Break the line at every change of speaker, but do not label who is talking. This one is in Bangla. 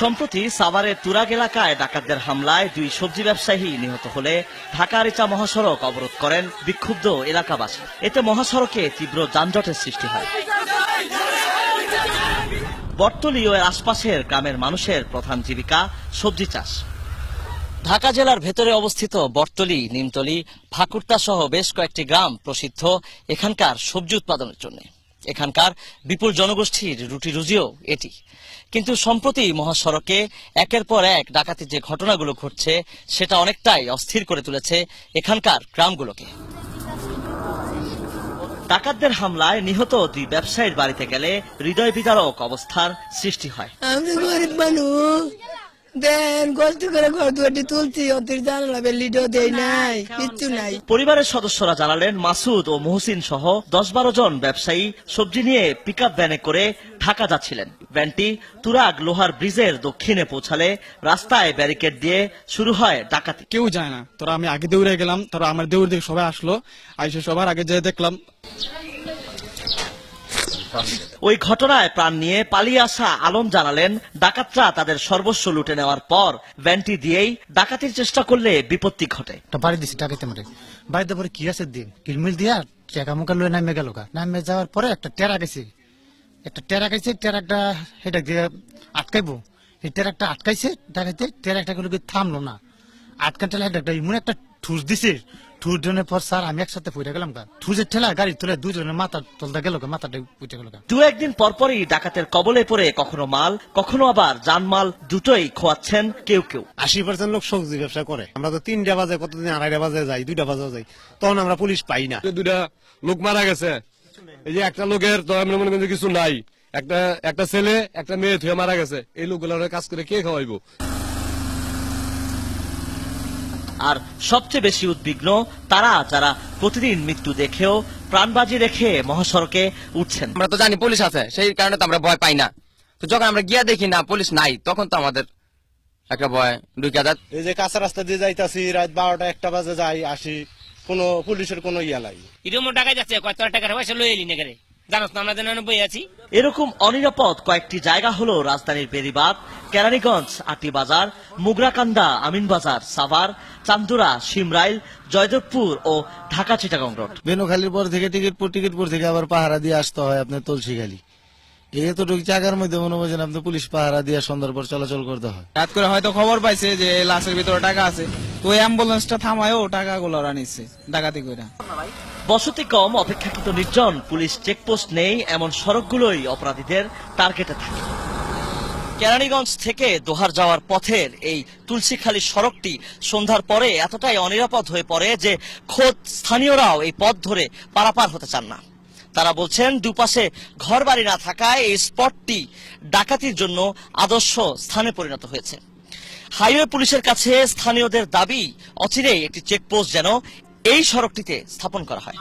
সম্প্রতি সাভারের তুরাগ এলাকায় ডাকাতদের হামলায় দুই সবজি ব্যবসায়ী নিহত হলে ঢাকা রিচা মহাসড়ক অবরোধ করেন বিক্ষুব্ধ এলাকাবাসী। এতে মহাসড়কে তীব্র যানজটের সৃষ্টি হয়। বটতলী ও আশপাশের গ্রামের মানুষের প্রধান জীবিকা সবজি চাষ। ঢাকা জেলার ভেতরে অবস্থিত বটতলি, নিমতলি ফাকুর্তা সহ বেশ কয়েকটি গ্রাম প্রসিদ্ধ এখানকার সবজি উৎপাদনের জন্য। এখানকার বিপুল জনগোষ্ঠীর রুটি রুজিও এটি। কিন্তু সম্প্রতি মহাসড়কে একের পর এক ডাকাতির যে ঘটনাগুলো ঘটছে, সেটা অনেকটাই অস্থির করে তুলেছে এখানকার গ্রামগুলোকে। ডাকাতদের হামলায় নিহত দুই ব্যবসায়ীর বাড়িতে গেলে হৃদয় বিদারক অবস্থার সৃষ্টি হয়।
দেন কষ্ট করে ঘর দুয়ারটি তুলছি অতির জানালা বেলিটাও দেই নাই কিচ্ছু নাই।
পরিবারের সদস্যরা জানালেন মাসুদ ও মহসিন সহ দশ বারো জন ব্যবসায়ী সবজি নিয়ে পিক ভ্যানে করে ঢাকা যাচ্ছিলেন। ভ্যানটি তুরাগ লোহার ব্রিজের দক্ষিণে পৌঁছালে রাস্তায় ব্যারিকেড দিয়ে শুরু হয় ডাকাতি।
কেউ যায় না। তোরা আমি আগে দৌড়ে গেলাম তোরা আমার দৌড় দিকে সবাই আসলো আইসে সবার আগে যেয়ে দেখলাম।
ওই ঘটনায় প্রাণ নিয়ে পালিয়ে আসা আলম জানালেন, ডাকাতরা তাদের সর্বস্ব লুটে নেওয়ার পর ভ্যানটি দিয়েই ডাকাতির চেষ্টা করলে বিপত্তি ঘটে।
বাড়ি বাড়িতে পরে কি আছে দিন? কিলমিল দিয়া টেকা মুখা লয়ে নামে গেল নামে যাওয়ার পরে একটা টেরা গেছে একটা টেরা গেছে টেরাকটা সেটা দিয়ে আটকাইবো। এই টেরাকটা আটকাইছে ডাকাইতে টেরাকটা গুলো থামলো না। আটকানটা একটা এমন একটা ঠুস দিছে। পর স্যার আমি একসাথে পড়ে গেলাম গা। ঠুসের ঠেলা গাড়ি তুলে দুজনের মাথা তলতে গেল মাথাটা উঠে গেল
দু একদিন পরপরই ডাকাতের কবলে পড়ে কখনো মাল কখনো আবার জানমাল দুটোই খোয়াচ্ছেন কেউ কেউ।
আশি পার্সেন্ট লোক সবজি ব্যবসা করে। আমরা তো তিনটা বাজে কতদিন আড়াইটা বাজে যাই দুইটা বাজে যাই। তখন আমরা পুলিশ পাই না।
যে দুটা লোক মারা গেছে এই যে একটা লোকের তো আমরা মনে করি কিছু নাই। একটা একটা ছেলে একটা মেয়ে থুয়ে মারা গেছে। এই লোকগুলোর কাজ করে কে খাওয়াইবো?
আর সবচেয়ে বেশি উদ্বিগ্ন তারা যারা প্রতিদিন মৃত্যু দেখেও প্রাণবাজি রেখে মহাসড়কে উঠছেন।
আমরা তো জানি পুলিশ আছে সেই কারণে তো আমরা ভয় পাই না। তো যখন আমরা গিয়া দেখি না পুলিশ নাই তখন তো আমাদের একটা ভয় ঢুকে যায়
এই যে কাঁচা রাস্তা দিয়ে যাইতাছি রাত বারোটা একটা বাজে যাই আসি কোনো পুলিশের কোনো ইয়া নাই।
এরকম টাকা যাচ্ছে কত টাকার পয়সা লই এলি নাকি জানোস না আমরা নিরানব্বই আছি।
এরকম অনিরাপদ কয়েকটি জায়গা হলো রাজধানীর বেরিবাদ কেরানীগঞ্জ আটি বাজার মুগরাকান্দা আমিন বাজার সাভার চান্দুরা সিমরাইল জয়দেবপুর ও ঢাকা চিটাগং রোড।
বেনুখালির পর থেকে টিকিট পর টিকিট পর থেকে আবার পাহারা দিয়ে আসতে হয় আপনার তুলসীখালি এতটুকু জায়গার মধ্যে মনে করছেন আপনি পুলিশ পাহারা দিয়ে সন্ধ্যার পর চলাচল করতে হয়।
রাত করে হয়তো খবর পাইছে যে লাশের ভিতরে টাকা আছে। তো অ্যাম্বুলেন্সটা থামায়ও টাকা গুলো ওরা নিচ্ছে ডাকাতি করে
বসতি কম অপেক্ষাকৃত নির্জন। পুলিশ চেকপোস্ট নেই এমন সড়কগুলোই অপরাধীদের টার্গেটে থাকে। কেরানীগঞ্জ থেকে দোহার যাওয়ার পথের এই তুলসীখালী সড়কটি সন্ধ্যার পরে এতটাই অনিরাপদ হয়ে পড়ে যে খোদ স্থানীয়রাও এই পথ ধরে পারাপার হতে চান না। তারা বলছেন, দুপাশে ঘর বাড়ি না থাকায় এই স্পটটি ডাকাতির জন্য আদর্শ স্থানে পরিণত হয়েছে। হাইওয়ে পুলিশের কাছে স্থানীয়দের দাবি, অচিরেই একটি চেকপোস্ট যেন এই সড়কটিতে স্থাপন করা হয়।